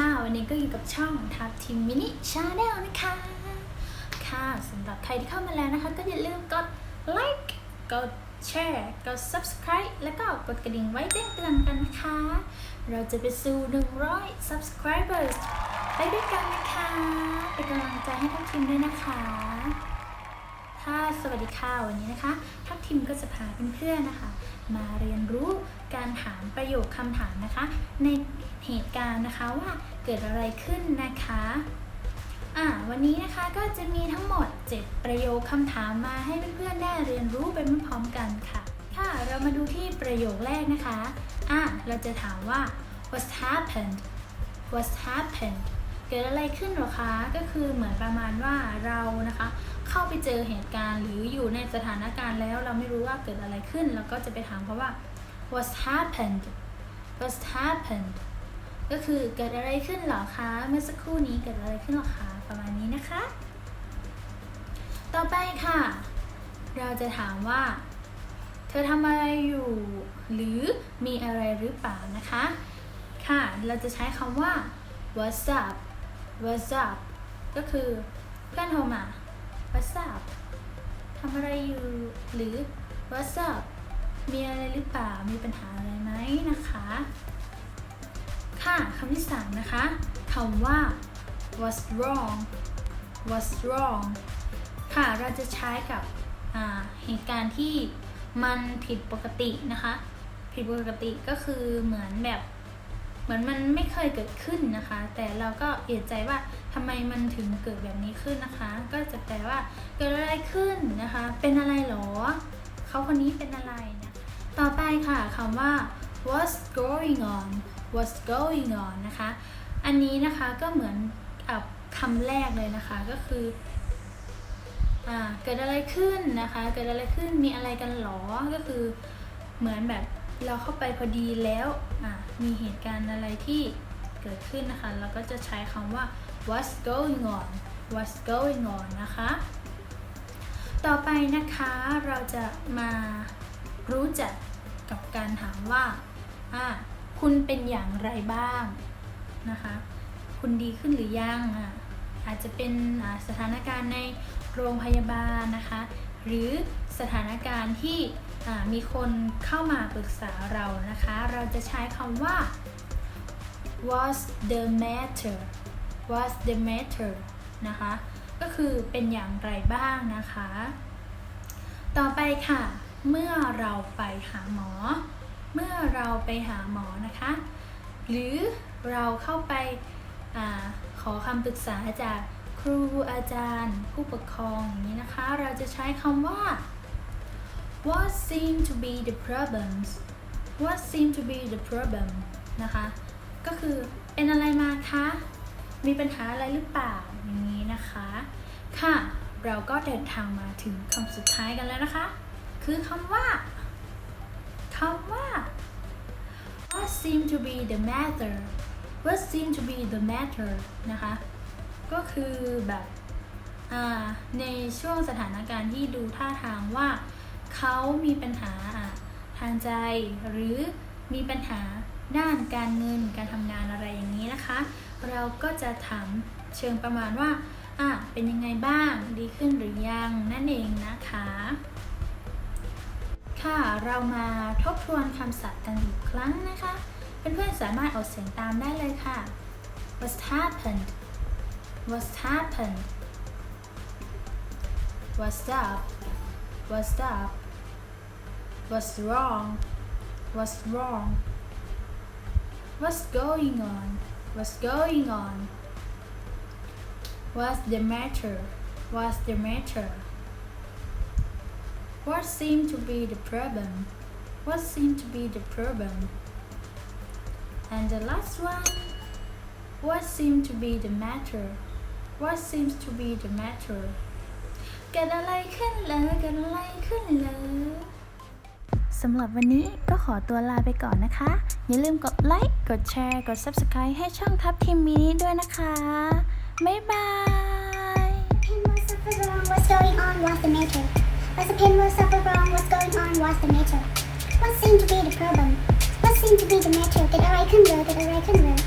ค่ะ วันนี้ก็อยู่กับช่องทับทีมมินิชาแนลนะคะ ค่ะสำหรับใครที่เข้ามาแล้วนะคะ ก็อย่าลืมกดไลค์กดแชร์กด subscribe แล้วก็กดกระดิ่งไว้แจ้งเตือนกันนะคะ เราจะไปสู่ 100 subscribers ไปด้วยกันนะคะ เป็นกำลังใจให้ทัพทีมด้วยนะคะ ค่ะ สวัสดีค่ะ วันนี้นะคะทัพทีมก็จะพาเพื่อนๆนะคะ มาเรียนรู้การถามประโยคคำถามนะคะ ในเหตุการณ์นะคะว่าเกิดอะไรขึ้นนะคะอ่าวันนี้นะคะก็จะมีทั้งหมด 7 ประโยคคำถามมาให้เพื่อนๆได้เรียนรู้ไปพร้อมๆกันค่ะ ค่ะ เรามาดูที่ประโยคแรกนะคะอ่าเราจะถามว่า what happened what happened เกิดอะไรขึ้นหรอคะ ก็คือเหมือนประมาณว่าเรานะคะ เข้าไปเจอเหตุการณ์หรืออยู่ในสถานการณ์แล้วเราไม่รู้ว่าเกิดอะไรขึ้น เราก็จะไปถามเขาว่า what's happened what's happened ก็คือเกิดอะไรขึ้นหรอคะ เมื่อสักครู่นี้เกิดอะไรขึ้นหรอคะ ประมาณนี้นะคะ ต่อไปค่ะ เราจะถามว่า เธอทำอะไรอยู่ หรือมีอะไรหรือเปล่านะคะ ค่ะ เราจะใช้คำว่า what's up what's up ก็คือเพื่อนโทรมา what's up ทำอะไรอยู่ หรือ what's up มีอะไรหรือเปล่า มีปัญหาอะไรไหมนะคะ ค่ะคำที่สามนะคะคำว่า what's wrong what's wrong ค่ะ เราจะใช้กับเหตุการณ์ที่มันผิดปกตินะคะ ผิดปกติก็คือเหมือนแบบ เหมือนมันไม่เคยเกิดขึ้นนะคะ แต่เราก็เอะใจว่าทำไมมันถึงเกิดแบบนี้ขึ้นนะคะ ก็จะแปลว่าเกิดอะไรขึ้นนะคะ เป็นอะไรหรอ เขาคนนี้เป็นอะไรนะต่อไปค่ะคำว่า what's going on what's going on นะคะ อันนี้นะคะก็เหมือนกับคำแรกเลยนะคะก็คืออ่าเกิดอะไรขึ้นนะคะ เกิดอะไรขึ้นมีอะไรกันหรอก็คือเหมือนแบบ เราเข้าไปพอดีแล้วมีเหตุการณ์อะไรที่เกิดขึ้นนะคะ เราก็จะใช้คำว่า what's going on what's going on นะคะ ต่อไปนะคะเราจะมารู้จักกับการถามว่าอ่าคุณเป็นอย่างไรบ้างนะคะ คุณดีขึ้นหรือยังอะอาจจะเป็นสถานการณ์ในโรงพยาบาลนะคะ หรือสถานการณ์ที่มีคนเข้ามาปรึกษาเรานะคะ เราจะใช้คำว่า what's the matter what's the matter นะคะ ก็คือเป็นอย่างไรบ้างนะคะ ต่อไปค่ะ เมื่อเราไปหาหมอ เมื่อเราไปหาหมอนะคะ หรือเราเข้าไปอขอคำปรึกษาจาก รูอาจารย์ ผู้ปกครองอย่างนี้นะคะ เราจะใช้คำว่า what seem to be the problems what seem to be the problem นะคะ ก็คือเป็นอะไรมาคะ มีปัญหาอะไรหรือเปล่าอย่างนี้นะคะ ค่ะ เราก็เดินทางมาถึงคำสุดท้ายกันแล้วนะคะ คือคำว่าคำว่า what seem to be the matter what seem to be the matter นะคะ ก็คือแบบในช่วงสถานการณ์ที่ดูท่าทางว่าเขามีปัญหาทางใจ หรือมีปัญหาด้านการเงินการทำงานอะไรอย่างนี้นะคะ เราก็จะถามเชิงประมาณว่าอะเป็นยังไงบ้างดีขึ้นหรือยังนั่นเองนะคะ ค่ะเรามาทบทวนคำศัพท์กันอีกครั้งนะคะ เพื่อนๆสามารถออกเสียงตามได้เลยค่ะ What's happened What's happened What's up? What's up? What's wrong? What's wrong? What's going on? What's going on? What's the matter? What's the matter? What seemed to be the problem? What seemed to be the problem? And the last one? What seemed to be the matter What seems to be the matter เกิดอะไรขึ้นเลยเกิดอะไรขึ้นเลยสำหรับวันนี้ก็ขอตัวลาไปก่อนนะคะ อย่าลืมกดไลค์ กดแชร์ กด Subscribe ให้ช่องทัพทีมมินิด้วยนะคะ บ๊ายบาย Pin was suffer wrong, what's going on, what's the matter? What's the pin was suffer wrong, what's going on, what's the matter? What seemed to be the problem? What seemed to be the matter? เกิดอะไรขึ้นเลยเกิดอะไรขึ้นเลย